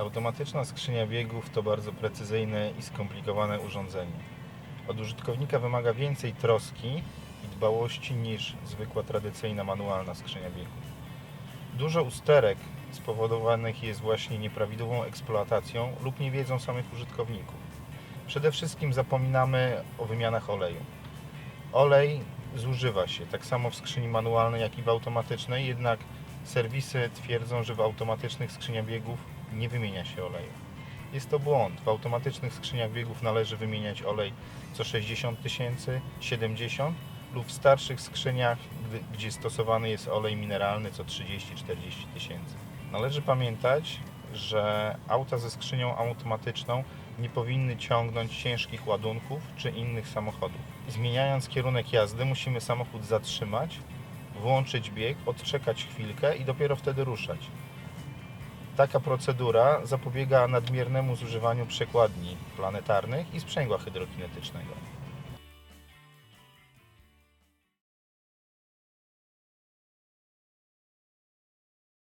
Automatyczna skrzynia biegów to bardzo precyzyjne i skomplikowane urządzenie. Od użytkownika wymaga więcej troski i dbałości niż zwykła tradycyjna manualna skrzynia biegów. Dużo usterek spowodowanych jest właśnie nieprawidłową eksploatacją lub niewiedzą samych użytkowników. Przede wszystkim zapominamy o wymianach oleju. Olej zużywa się tak samo w skrzyni manualnej, jak i w automatycznej, jednak serwisy twierdzą, że w automatycznych skrzyniach biegów nie wymienia się oleju. Jest to błąd. W automatycznych skrzyniach biegów należy wymieniać olej co 60 tysięcy, 70 lub w starszych skrzyniach, gdzie stosowany jest olej mineralny co 30-40 tysięcy. Należy pamiętać, że auta ze skrzynią automatyczną nie powinny ciągnąć ciężkich ładunków czy innych samochodów. Zmieniając kierunek jazdy, musimy samochód zatrzymać, włączyć bieg, odczekać chwilkę i dopiero wtedy ruszać. Taka procedura zapobiega nadmiernemu zużywaniu przekładni planetarnych i sprzęgła hydrokinetycznego.